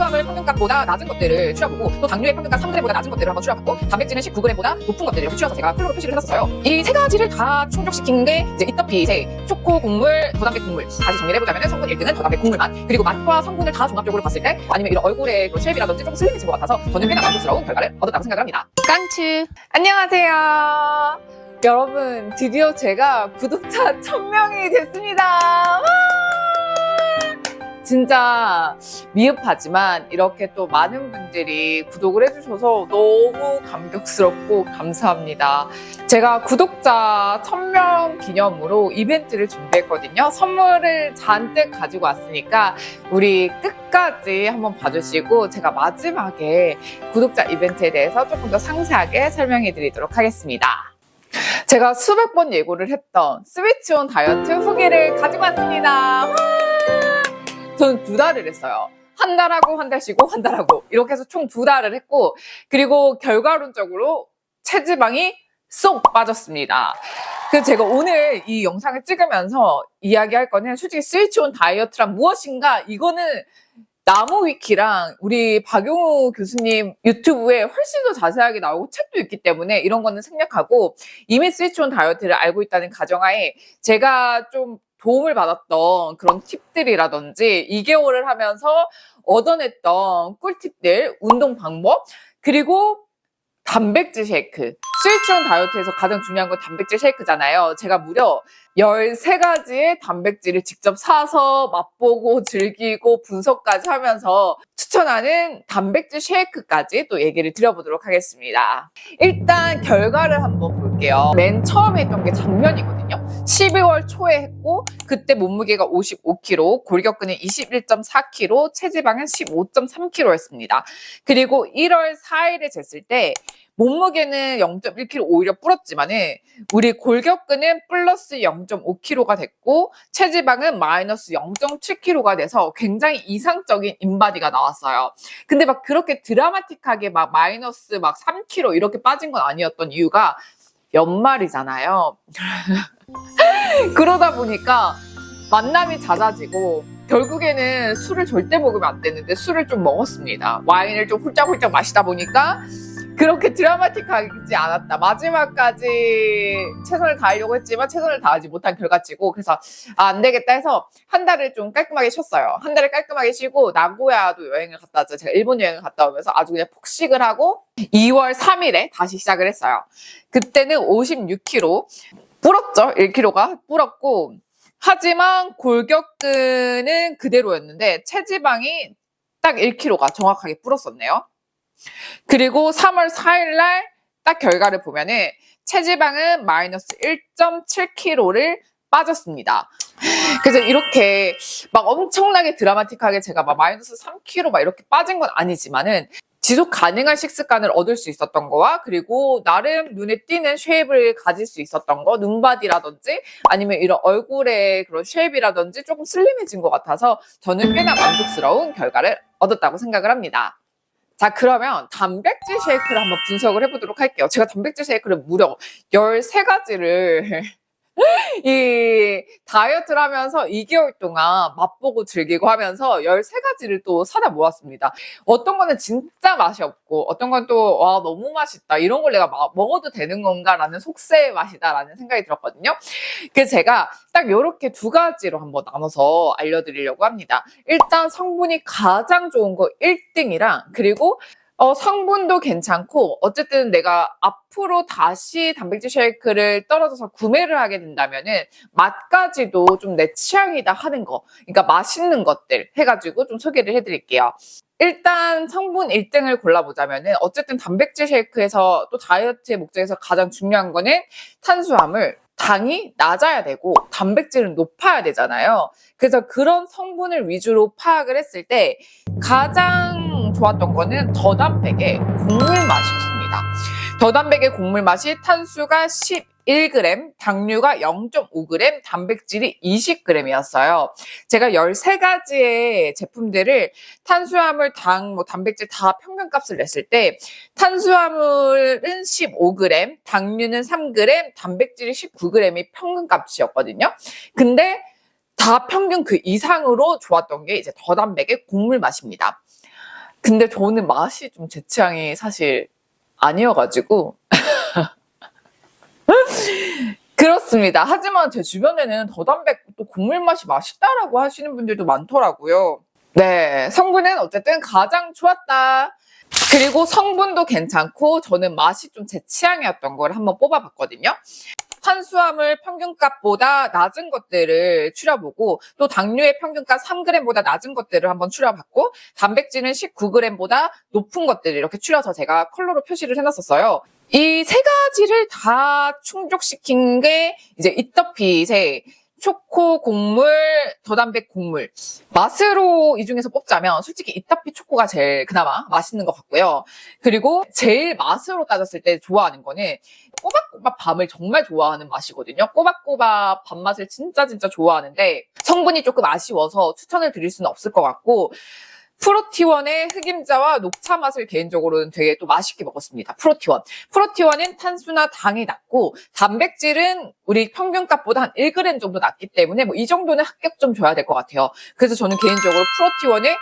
탄수화물 평균값보다 낮은 것들을 추려보고 또 당류의 평균값 3g보다 낮은 것들을 한번 추려봤고 단백질은 19g보다 높은 것들을 이렇게 추려서 제가 플로로 표시를 해놨어요. 이 세 가지를 다 충족시킨 게 이제 이터핏의 초코 국물, 저단백 국물. 다시 정리를 해보자면 성분 1등은 저단백 국물 맛. 그리고 맛과 성분을 다 종합적으로 봤을 때 아니면 이런 얼굴의 그런 쉐입이라든지 좀 슬림해진 것 같아서 저는 꽤나 만족스러운 결과를 얻었다고 생각을 합니다. 깡추. 안녕하세요. 여러분, 드디어 제가 구독자 1000명이 됐습니다. 와! 진짜 미흡하지만 이렇게 또 많은 분들이 구독을 해주셔서 너무 감격스럽고 감사합니다. 제가 구독자 1000명 기념으로 이벤트를 준비했거든요. 선물을 잔뜩 가지고 왔으니까 우리 끝까지 한번 봐주시고 제가 마지막에 구독자 이벤트에 대해서 조금 더 상세하게 설명해 드리도록 하겠습니다. 제가 수백 번 예고를 했던 스위치온 다이어트 후기를 가지고 왔습니다. 와! 저는 두 달을 했어요. 한 달하고 한 달 쉬고 한 달하고 이렇게 해서 총 두 달을 했고 그리고 결과론적으로 체지방이 쏙 빠졌습니다. 그래서 제가 오늘 이 영상을 찍으면서 이야기할 거는 솔직히 스위치온 다이어트란 무엇인가 이거는 나무 위키랑 우리 박용우 교수님 유튜브에 훨씬 더 자세하게 나오고 책도 있기 때문에 이런 거는 생략하고 이미 스위치온 다이어트를 알고 있다는 가정하에 제가 좀 도움을 받았던 그런 팁들이라든지 2개월을 하면서 얻어냈던 꿀팁들, 운동 방법, 그리고 단백질 쉐이크. 스위치온 다이어트에서 가장 중요한 건 단백질 쉐이크잖아요. 제가 무려 13가지의 단백질을 직접 사서 맛보고 즐기고 분석까지 하면서 추천하는 단백질 쉐이크까지 또 얘기를 드려보도록 하겠습니다. 일단 결과를 한번 볼게요. 맨 처음에 했던 게 작년이거든요. 12월 초에 했고 그때 몸무게가 55kg, 골격근은 21.4kg, 체지방은 15.3kg였습니다. 그리고 1월 4일에 쟀을 때 몸무게는 0.1kg 오히려 불었지만은 우리 골격근은 플러스 0.5kg가 됐고 체지방은 마이너스 0.7kg가 돼서 굉장히 이상적인 인바디가 나왔어요. 근데 막 그렇게 드라마틱하게 막 마이너스 막 3kg 이렇게 빠진 건 아니었던 이유가 연말이잖아요. 그러다 보니까 만남이 잦아지고 결국에는 술을 절대 먹으면 안 되는데 술을 좀 먹었습니다. 와인을 좀 훌쩍훌쩍 마시다 보니까 그렇게 드라마틱하지 않았다. 마지막까지 최선을 다하려고 했지만 최선을 다하지 못한 결과치고 그래서 아, 안 되겠다 해서 한 달을 좀 깔끔하게 쉬었어요. 한 달을 깔끔하게 쉬고 나고야도 여행을 갔다 왔죠. 제가 일본 여행을 갔다 오면서 아주 그냥 폭식을 하고 2월 3일에 다시 시작을 했어요. 그때는 56kg 불었죠. 1kg가 불었고 하지만 골격근은 그대로였는데 체지방이 딱 1kg가 정확하게 불었었네요. 그리고 3월 4일 날 딱 결과를 보면은 체지방은 마이너스 1.7kg를 빠졌습니다. 그래서 이렇게 막 엄청나게 드라마틱하게 제가 막 마이너스 3kg 막 이렇게 빠진 건 아니지만은 지속 가능한 식습관을 얻을 수 있었던 거와 그리고 나름 눈에 띄는 쉐입을 가질 수 있었던 거, 눈바디라든지 아니면 이런 얼굴의 그런 쉐입이라든지 조금 슬림해진 것 같아서 저는 꽤나 만족스러운 결과를 얻었다고 생각을 합니다. 자, 그러면 단백질 쉐이크를 한번 분석을 해보도록 할게요. 제가 단백질 쉐이크를 무려 13가지를 이 다이어트를 하면서 2개월 동안 맛보고 즐기고 하면서 13가지를 또 사다 모았습니다. 어떤 거는 진짜 맛이 없고 어떤 건 또 와 너무 맛있다 이런 걸 내가 마- 먹어도 되는 건가라는 속세의 맛이다라는 생각이 들었거든요. 그래서 제가 딱 이렇게 두 가지로 한번 나눠서 알려드리려고 합니다. 일단 성분이 가장 좋은 거 1등이랑 그리고 어, 성분도 괜찮고, 어쨌든 내가 앞으로 다시 단백질 쉐이크를 떨어져서 구매를 하게 된다면은, 맛까지도 좀 내 취향이다 하는 거, 그러니까 맛있는 것들 해가지고 좀 소개를 해드릴게요. 일단 성분 1등을 골라보자면은, 어쨌든 단백질 쉐이크에서 또 다이어트의 목적에서 가장 중요한 거는 탄수화물, 당이 낮아야 되고 단백질은 높아야 되잖아요. 그래서 그런 성분을 위주로 파악을 했을 때 가장 좋았던 거는 더단백의 곡물 맛이었습니다. 더단백의 곡물 맛이 탄수가 11g, 당류가 0.5g, 단백질이 20g이었어요. 제가 13가지의 제품들을 탄수화물, 당, 뭐 단백질 다 평균값을 냈을 때 탄수화물은 15g, 당류는 3g, 단백질이 19g이 평균값이었거든요. 근데 다 평균 그 이상으로 좋았던 게 이제 더단백의 곡물 맛입니다. 근데 저는 맛이 좀 제 취향이 사실 아니어가지고. 그렇습니다. 하지만 제 주변에는 더 담백 또 국물 맛이 맛있다라고 하시는 분들도 많더라고요. 네, 성분은 어쨌든 가장 좋았다. 그리고 성분도 괜찮고 저는 맛이 좀 제 취향이었던 걸 한번 뽑아봤거든요. 탄수화물 평균값보다 낮은 것들을 추려보고 또 당류의 평균값 3g보다 낮은 것들을 한번 추려봤고 단백질은 19g보다 높은 것들을 이렇게 추려서 제가 컬러로 표시를 해놨었어요. 이 세 가지를 다 충족시킨 게 이제 이터핏의 초코 곡물, 더담백 곡물. 맛으로 이 중에서 뽑자면 솔직히 이터핏 초코가 제일 그나마 맛있는 것 같고요. 그리고 제일 맛으로 따졌을 때 좋아하는 거는 꼬박꼬박 밤을 정말 좋아하는 맛이거든요. 꼬박꼬박 밤 맛을 진짜 진짜 좋아하는데 성분이 조금 아쉬워서 추천을 드릴 수는 없을 것 같고 프로티원의 흑임자와 녹차 맛을 개인적으로는 되게 또 맛있게 먹었습니다. 프로티원. 프로티원은 탄수나 당이 낮고 단백질은 우리 평균값보다 한 1g 정도 낮기 때문에 뭐 이 정도는 합격 좀 줘야 될 것 같아요. 그래서 저는 개인적으로 프로티원의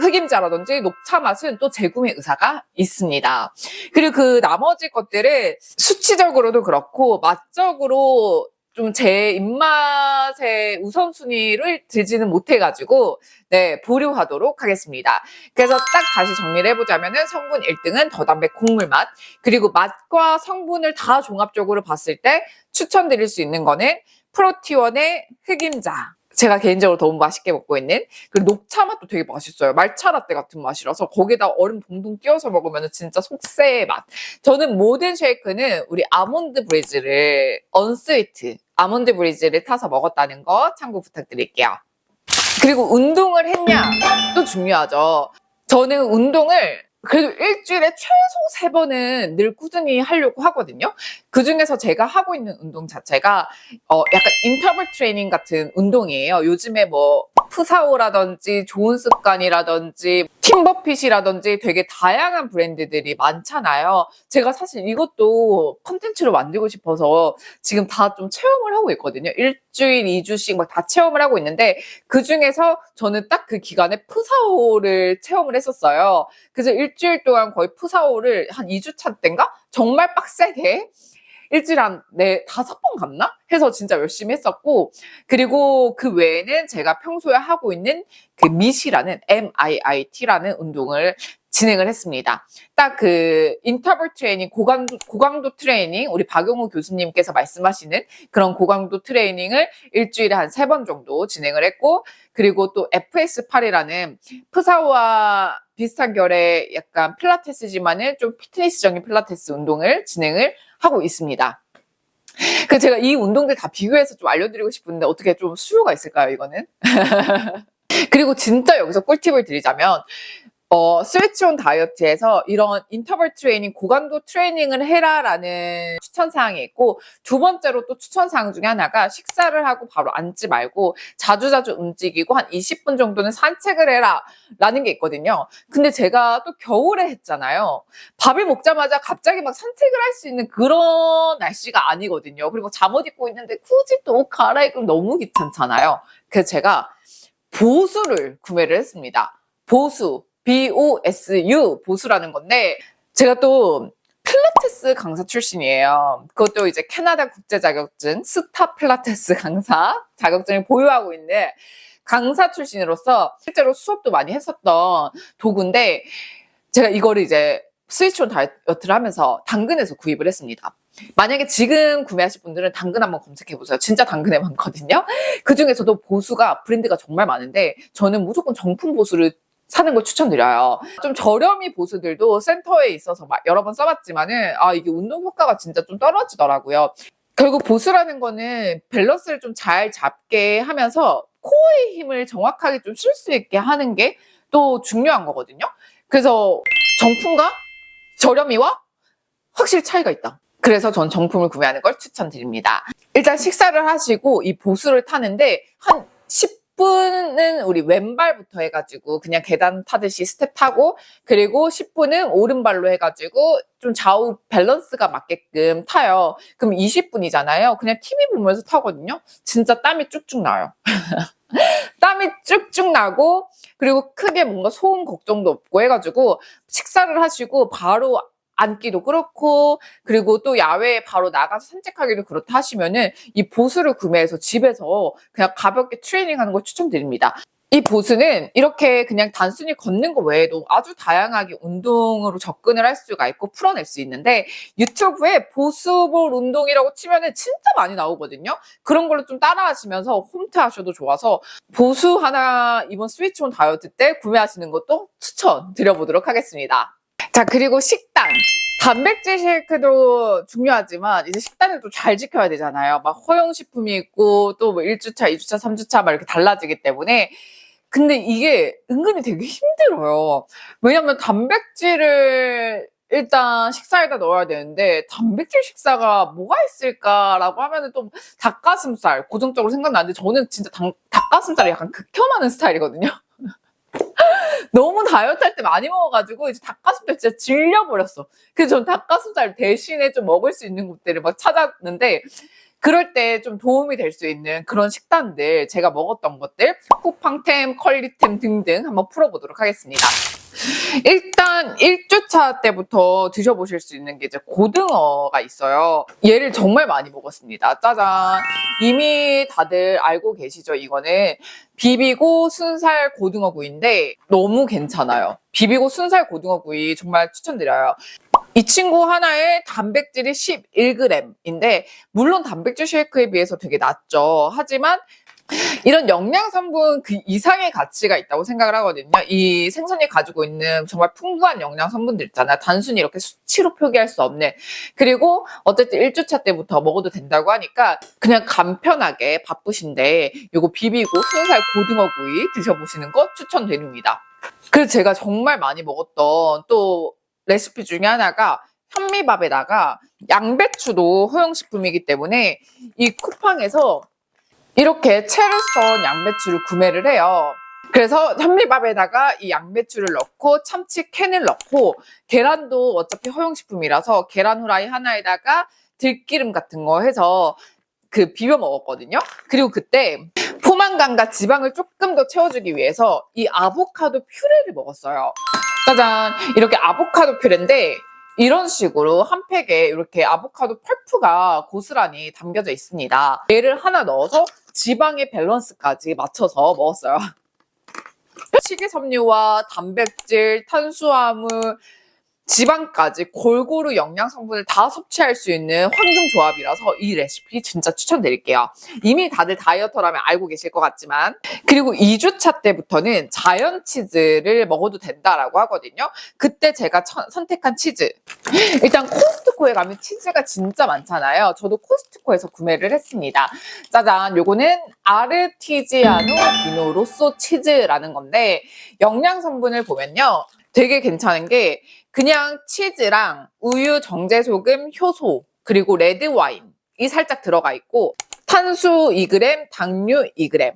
흑임자라든지 녹차 맛은 또 재구매 의사가 있습니다. 그리고 그 나머지 것들은 수치적으로도 그렇고 맛적으로 좀 제 입맛의 우선순위를 들지는 못해가지고 네 보류하도록 하겠습니다. 그래서 딱 다시 정리를 해보자면은 성분 1등은 더 담백 곡물 맛 그리고 맛과 성분을 다 종합적으로 봤을 때 추천드릴 수 있는 거는 프로티원의 흑임자 제가 개인적으로 너무 맛있게 먹고 있는 그리고 녹차 맛도 되게 맛있어요. 말차 라떼 같은 맛이라서 거기다 얼음 동동 띄워서 먹으면 진짜 속세의 맛. 저는 모든 쉐이크는 우리 아몬드 브리즈를 언스위트 아몬드 브리즈를 타서 먹었다는 거 참고 부탁드릴게요. 그리고 운동을 했냐 또 중요하죠. 저는 운동을 그래도 일주일에 최소 세 번은 늘 꾸준히 하려고 하거든요. 그 중에서 제가 하고 있는 운동 자체가 어 약간 인터벌 트레이닝 같은 운동이에요. 요즘에 뭐 푸사오라든지 좋은 습관이라든지 팀버핏이라든지 되게 다양한 브랜드들이 많잖아요. 제가 사실 이것도 컨텐츠로 만들고 싶어서 지금 다 좀 체험을 하고 있거든요. 일 주일, 이주씩 막 다 체험을 하고 있는데 그 중에서 저는 딱 그 기간에 푸사오를 체험을 했었어요. 그래서 일주일 동안 거의 푸사오를 한 2주차 때인가? 정말 빡세게 일주일 한 네, 다섯 번 갔나? 해서 진짜 열심히 했었고, 그리고 그 외에는 제가 평소에 하고 있는 그 미시라는 MIIT라는 운동을 진행을 했습니다. 딱 그 인터벌 트레이닝, 고강도, 고강도 트레이닝, 우리 박용우 교수님께서 말씀하시는 그런 고강도 트레이닝을 일주일에 한 세 번 정도 진행을 했고, 그리고 또 FS8이라는 푸사와 비슷한 결의 약간 필라테스지만은 좀 피트니스적인 필라테스 운동을 진행을 하고 있습니다. 그 제가 이 운동들 다 비교해서 좀 알려드리고 싶은데 어떻게 좀 수요가 있을까요, 이거는? 그리고 진짜 여기서 꿀팁을 드리자면 어, 스위치온 다이어트에서 이런 인터벌 트레이닝, 고강도 트레이닝을 해라라는 추천사항이 있고, 두 번째로 또 추천사항 중에 하나가 식사를 하고 바로 앉지 말고 자주자주 움직이고 한 20분 정도는 산책을 해라 라는 게 있거든요. 근데 제가 또 겨울에 했잖아요. 밥을 먹자마자 갑자기 막 산책을 할 수 있는 그런 날씨가 아니거든요. 그리고 잠옷 입고 있는데 굳이 또 옷 갈아입으면 너무 귀찮잖아요. 그래서 제가 보수를 구매를 했습니다. 보수. B-O-S-U 보수라는 건데 제가 또 필라테스 강사 출신이에요. 그것도 이제 캐나다 국제 자격증 스타 필라테스 강사 자격증을 보유하고 있는 강사 출신으로서 실제로 수업도 많이 했었던 도구인데 제가 이거를 이제 스위치온 다이어트를 하면서 당근에서 구입을 했습니다. 만약에 지금 구매하실 분들은 당근 한번 검색해 보세요. 진짜 당근에 많거든요. 그 중에서도 보수가 브랜드가 정말 많은데 저는 무조건 정품 보수를 사는 걸 추천드려요. 좀 저렴이 보수들도 센터에 있어서 막 여러 번 써봤지만은 아 이게 운동 효과가 진짜 좀 떨어지더라고요. 결국 보수라는 거는 밸런스를 좀 잘 잡게 하면서 코어의 힘을 정확하게 좀쉴수 있게 하는 게 또 중요한 거거든요. 그래서 정품과 저렴이와 확실히 차이가 있다. 그래서 전 정품을 구매하는 걸 추천드립니다. 일단 식사를 하시고 이 보수를 타는데 한 10 분 6분은 우리 왼발부터 해가지고 그냥 계단 타듯이 스텝 타고 그리고 10분은 오른발로 해가지고 좀 좌우 밸런스가 맞게끔 타요. 그럼 20분이잖아요. 그냥 TV 보면서 타거든요. 진짜 땀이 쭉쭉 나요. 땀이 쭉쭉 나고 그리고 크게 뭔가 소음 걱정도 없고 해가지고 식사를 하시고 바로 앉기도 그렇고 그리고 또 야외에 바로 나가서 산책하기도 그렇다 하시면은 이 보수를 구매해서 집에서 그냥 가볍게 트레이닝하는 걸 추천드립니다. 이 보수는 이렇게 그냥 단순히 걷는 거 외에도 아주 다양하게 운동으로 접근을 할 수가 있고 풀어낼 수 있는데 유튜브에 보수볼 운동이라고 치면은 진짜 많이 나오거든요. 그런 걸로 좀 따라하시면서 홈트 하셔도 좋아서 보수 하나 이번 스위치온 다이어트 때 구매하시는 것도 추천 드려보도록 하겠습니다. 자, 그리고 식단. 단백질 쉐이크도 중요하지만 이제 식단을 또 잘 지켜야 되잖아요. 막 허용식품이 있고 또 뭐 1주차, 2주차, 3주차 막 이렇게 달라지기 때문에 근데 이게 은근히 되게 힘들어요. 왜냐면 단백질을 일단 식사에다 넣어야 되는데 단백질 식사가 뭐가 있을까라고 하면은 또 닭가슴살 고정적으로 생각나는데 저는 진짜 닭, 닭가슴살을 약간 극혐하는 스타일이거든요. 너무 다이어트 할 때 많이 먹어가지고 이제 닭가슴살 진짜 질려버렸어. 그래서 전 닭가슴살 대신에 좀 먹을 수 있는 곳들을 막 찾았는데 그럴 때 좀 도움이 될 수 있는 그런 식단들 제가 먹었던 것들 쿠팡템, 컬리템 등등 한번 풀어보도록 하겠습니다. 일단 1주차 때부터 드셔보실 수 있는 게 이제 고등어가 있어요. 얘를 정말 많이 먹었습니다. 짜잔. 이미 다들 알고 계시죠? 이거는 비비고 순살 고등어구이인데 너무 괜찮아요. 비비고 순살 고등어구이 정말 추천드려요. 이 친구 하나에 단백질이 11g인데 물론 단백질 쉐이크에 비해서 되게 낮죠. 하지만 이런 영양 성분 그 이상의 가치가 있다고 생각을 하거든요. 이 생선이 가지고 있는 정말 풍부한 영양 성분들 있잖아요. 단순히 이렇게 수치로 표기할 수 없는. 그리고 어쨌든 1주차 때부터 먹어도 된다고 하니까 그냥 간편하게 바쁘신데 요거 비비고 순살 고등어 구이 드셔보시는 거 추천드립니다. 그래서 제가 정말 많이 먹었던 또 레시피 중에 하나가 현미밥에다가 양배추도 허용식품이기 때문에 이 쿠팡에서 이렇게 채를 썬 양배추를 구매를 해요. 그래서 현미밥에다가 이 양배추를 넣고 참치 캔을 넣고 계란도 어차피 허용식품이라서 계란 후라이 하나에다가 들기름 같은 거 해서 그 비벼 먹었거든요. 그리고 그때 포만감과 지방을 조금 더 채워주기 위해서 이 아보카도 퓨레를 먹었어요. 짜잔! 이렇게 아보카도 퓨레인데 이런 식으로 한 팩에 이렇게 아보카도 펄프가 고스란히 담겨져 있습니다. 얘를 하나 넣어서 지방의 밸런스까지 맞춰서 먹었어요. 식이섬유와 단백질, 탄수화물, 지방까지 골고루 영양 성분을 다 섭취할 수 있는 환경 조합이라서 이 레시피 진짜 추천드릴게요. 이미 다들 다이어터라면 알고 계실 것 같지만 그리고 2주차 때부터는 자연 치즈를 먹어도 된다라고 하거든요. 그때 제가 천- 선택한 치즈 일단 코스트코에 가면 치즈가 진짜 많잖아요. 저도 코스트코에서 구매를 했습니다. 짜잔, 요거는 아르티지아노 비노 로쏘 치즈라는 건데 영양 성분을 보면요. 되게 괜찮은 게 그냥 치즈랑 우유, 정제소금, 효소, 그리고 레드 와인이 살짝 들어가 있고 탄수 2g, 당류 2g,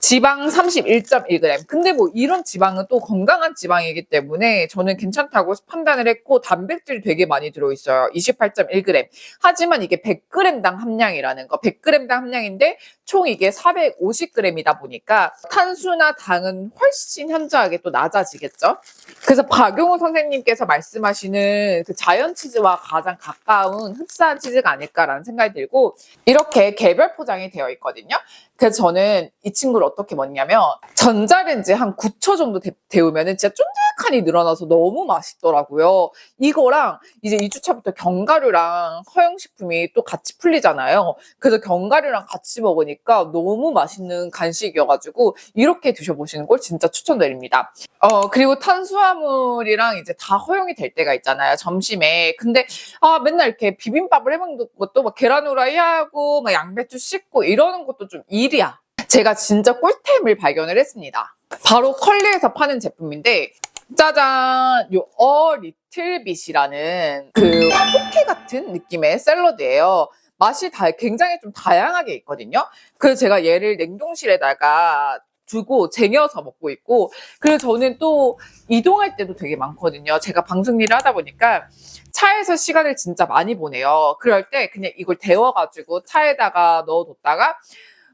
지방 31.1g. 근데 뭐 이런 지방은 또 건강한 지방이기 때문에 저는 괜찮다고 판단을 했고 단백질 되게 많이 들어있어요. 28.1g. 하지만 이게 100g당 함량이라는 거. 100g당 함량인데 총 이게 450g이다 보니까 탄수나 당은 훨씬 현저하게 또 낮아지겠죠. 그래서 박용호 선생님께서 말씀하시는 그 자연 치즈와 가장 가까운 흡사한 치즈가 아닐까라는 생각이 들고 이렇게 개별 포장이 되어 있거든요. 그래서 저는 이 친구를 어떻게 먹냐면 전자레인지 한 9초 정도 데, 데우면 진짜 쫀득하니 늘어나서 너무 맛있더라고요. 이거랑 이제 2주차부터 견과류랑 허용식품이 또 같이 풀리잖아요. 그래서 견과류랑 같이 먹으니까 너무 맛있는 간식이어가지고 이렇게 드셔보시는 걸 진짜 추천드립니다. 어, 그리고 탄수화물이랑 이제 다 허용이 될 때가 있잖아요. 점심에. 근데 아, 맨날 이렇게 비빔밥을 해먹는 것도 막 계란 후라이 하고 막 양배추 씻고 이러는 것도 좀 일이야. 제가 진짜 꿀템을 발견을 했습니다. 바로 컬리에서 파는 제품인데 짜잔! 요 어 리틀빗이라는 그 포케 같은 느낌의 샐러드예요. 맛이 다 굉장히 좀 다양하게 있거든요. 그래서 제가 얘를 냉동실에다가 두고 쟁여서 먹고 있고 그리고 저는 또 이동할 때도 되게 많거든요. 제가 방송 일을 하다 보니까 차에서 시간을 진짜 많이 보내요. 그럴 때 그냥 이걸 데워가지고 차에다가 넣어뒀다가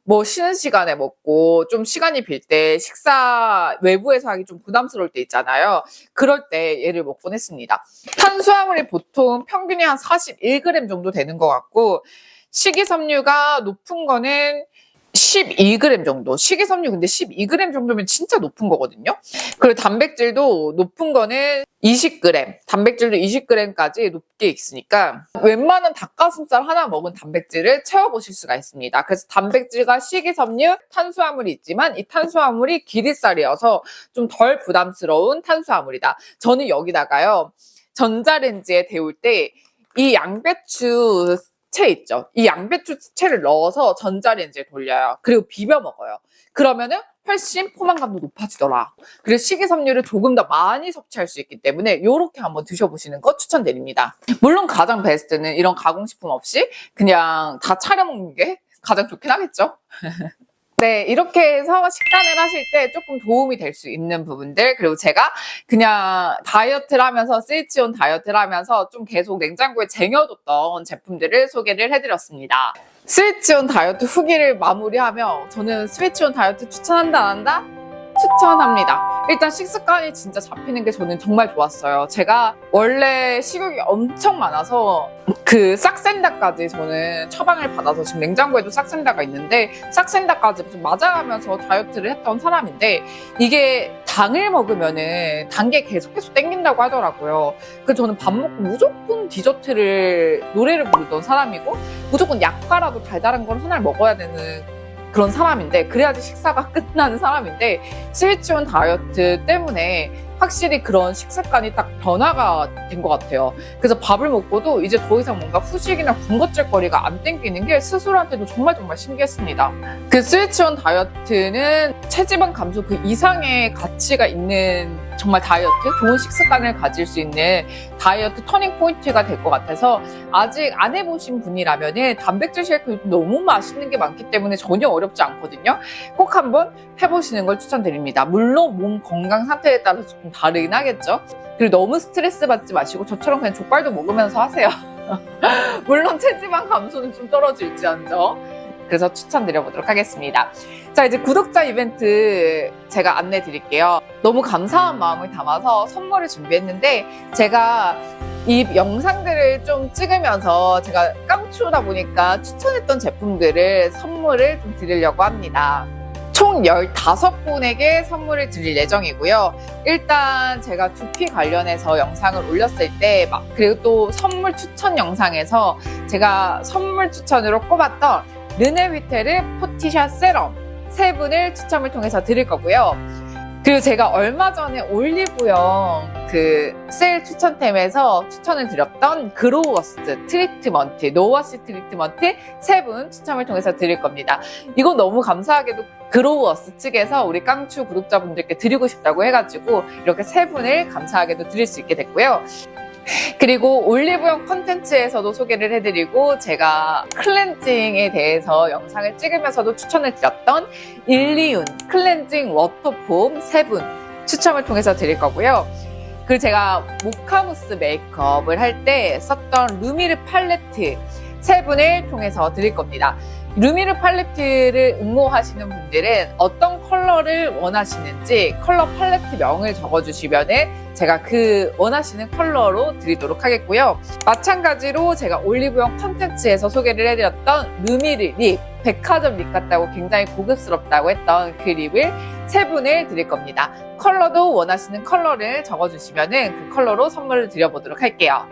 뭐 쉬는 시간에 먹고 좀 시간이 빌 때 식사 외부에서 하기 좀 부담스러울 때 있잖아요. 그럴 때 얘를 먹곤 했습니다. 탄수화물이 보통 평균이 한 41g 정도 되는 것 같고 식이섬유가 높은 거는 12g 정도. 식이섬유 근데 12g 정도면 진짜 높은 거거든요. 그리고 단백질도 높은 거는 20g, 단백질도 20g까지 높게 있으니까 웬만한 닭가슴살 하나 먹은 단백질을 채워보실 수가 있습니다. 그래서 단백질과 식이섬유, 탄수화물이 있지만 이 탄수화물이 기릿살이어서 좀 덜 부담스러운 탄수화물이다. 저는 여기다가요, 전자레인지에 데울 때 이 양배추 채 있죠. 이 양배추 채를 넣어서 전자레인지에 돌려요. 그리고 비벼 먹어요. 그러면은 훨씬 포만감도 높아지더라. 그리고 식이섬유를 조금 더 많이 섭취할 수 있기 때문에 이렇게 한번 드셔보시는 거 추천드립니다. 물론 가장 베스트는 이런 가공식품 없이 그냥 다 차려 먹는 게 가장 좋긴 하겠죠. 네, 이렇게 해서 식단을 하실 때 조금 도움이 될 수 있는 부분들, 그리고 제가 그냥 다이어트를 하면서, 스위치온 다이어트를 하면서 좀 계속 냉장고에 쟁여뒀던 제품들을 소개를 해드렸습니다. 스위치온 다이어트 후기를 마무리하며 저는 스위치온 다이어트 추천한다, 안 한다? 추천합니다. 일단 식습관이 진짜 잡히는 게 저는 정말 좋았어요. 제가 원래 식욕이 엄청 많아서 그 싹센다까지 저는 처방을 받아서 지금 냉장고에도 싹센다가 있는데 싹센다까지 좀 맞아가면서 다이어트를 했던 사람인데 이게 당을 먹으면은 단 게 계속 계속 땡긴다고 하더라고요. 그래서 저는 밥 먹고 무조건 디저트를 노래를 부르던 사람이고 무조건 약과라도 달달한 걸 하나를 먹어야 되는 그런 사람인데 그래야지 식사가 끝나는 사람인데 스위치온 다이어트 때문에 확실히 그런 식습관이 딱 변화가 된 것 같아요. 그래서 밥을 먹고도 이제 더 이상 뭔가 후식이나 군것질 거리가 안 땡기는 게 스스로한테도 정말 정말 신기했습니다. 그 스위치온 다이어트는 체지방 감소 그 이상의 가치가 있는 정말 다이어트, 좋은 식습관을 가질 수 있는 다이어트 터닝 포인트가 될 것 같아서 아직 안 해보신 분이라면 은 단백질 쉐이크 너무 맛있는 게 많기 때문에 전혀 어렵지 않거든요. 꼭 한번 해보시는 걸 추천드립니다. 물론 몸 건강 상태에 따라서 조금 다르긴 하겠죠. 그리고 너무 스트레스 받지 마시고 저처럼 그냥 족발도 먹으면서 하세요. 물론 체지방 감소는 좀 떨어질지언정. 그래서 추천드려보도록 하겠습니다. 자, 이제 구독자 이벤트 제가 안내 드릴게요. 너무 감사한 마음을 담아서 선물을 준비했는데, 제가 이 영상들을 좀 찍으면서 제가 깡추다 보니까 추천했던 제품들을 선물을 좀 드리려고 합니다. 총 15분에게 선물을 드릴 예정이고요. 일단 제가 두피 관련해서 영상을 올렸을 때, 막, 그리고 또 선물 추천 영상에서 제가 선물 추천으로 꼽았던 르네위테르 포티샤 세럼 세 분을 추첨을 통해서 드릴 거고요. 그리고 제가 얼마 전에 올리브영 그 세일 추천템에서 추천을 드렸던 그로워스 트리트먼트, 노워시 트리트먼트 세 분 추첨을 통해서 드릴 겁니다. 이거 너무 감사하게도 그로워스 측에서 우리 깡추 구독자분들께 드리고 싶다고 해가지고 이렇게 세 분을 감사하게도 드릴 수 있게 됐고요. 그리고 올리브영 컨텐츠에서도 소개를 해드리고 제가 클렌징에 대해서 영상을 찍으면서도 추천을 드렸던 일리윤 클렌징 워터폼 3분 추첨을 통해서 드릴 거고요. 그리고 제가 모카무스 메이크업을 할 때 썼던 루미르 팔레트 3분을 통해서 드릴 겁니다. 루미르 팔레트를 응모하시는 분들은 어떤 컬러를 원하시는지 컬러 팔레트 명을 적어주시면 제가 그 원하시는 컬러로 드리도록 하겠고요. 마찬가지로 제가 올리브영 컨텐츠에서 소개를 해드렸던 루미르 립, 백화점 립 같다고 굉장히 고급스럽다고 했던 그 립을 세 분을 드릴 겁니다. 컬러도 원하시는 컬러를 적어주시면 그 컬러로 선물을 드려보도록 할게요.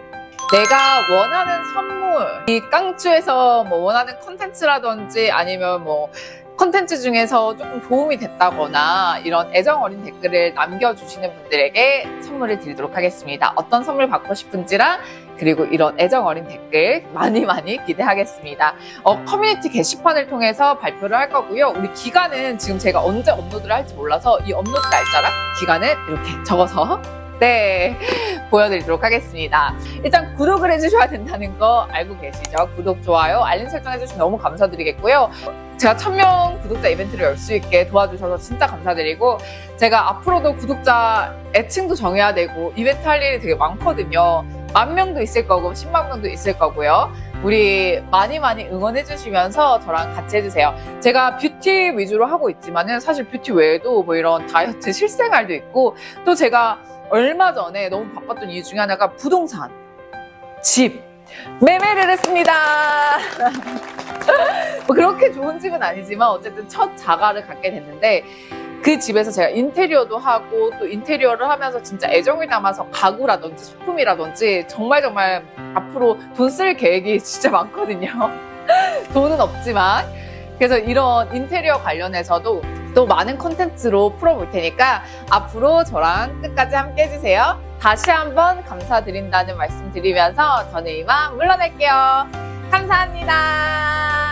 내가 원하는 선물, 이 깡추에서 뭐 원하는 컨텐츠라든지 아니면 뭐 컨텐츠 중에서 조금 도움이 됐다거나 이런 애정 어린 댓글을 남겨주시는 분들에게 선물을 드리도록 하겠습니다. 어떤 선물 받고 싶은지랑 그리고 이런 애정 어린 댓글 많이 많이 기대하겠습니다. 어, 커뮤니티 게시판을 통해서 발표를 할 거고요. 우리 기간은 지금 제가 언제 업로드를 할지 몰라서 이 업로드 날짜랑 기간을 이렇게 적어서 네. 보여드리도록 하겠습니다. 일단 구독을 해주셔야 된다는 거 알고 계시죠? 구독, 좋아요, 알림 설정 해주시면 너무 감사드리겠고요. 제가 1000명 구독자 이벤트를 열 수 있게 도와주셔서 진짜 감사드리고 제가 앞으로도 구독자 애칭도 정해야 되고 이벤트 할 일이 되게 많거든요. 만 명도 있을 거고 10만 명도 있을 거고요. 우리 많이 많이 응원해 주시면서 저랑 같이 해주세요. 제가 뷰티 위주로 하고 있지만은 사실 뷰티 외에도 뭐 이런 다이어트 실생활도 있고 또 제가 얼마 전에 너무 바빴던 이유 중에 하나가 부동산, 집, 매매를 했습니다. 뭐 그렇게 좋은 집은 아니지만 어쨌든 첫 자가를 갖게 됐는데 그 집에서 제가 인테리어도 하고 또 인테리어를 하면서 진짜 애정을 담아서 가구라든지 소품이라든지 정말 정말 앞으로 돈 쓸 계획이 진짜 많거든요. 돈은 없지만 그래서 이런 인테리어 관련해서도 또 많은 컨텐츠로 풀어볼 테니까 앞으로 저랑 끝까지 함께 해주세요. 다시 한번 감사드린다는 말씀 드리면서 저는 이만 물러날게요. 감사합니다.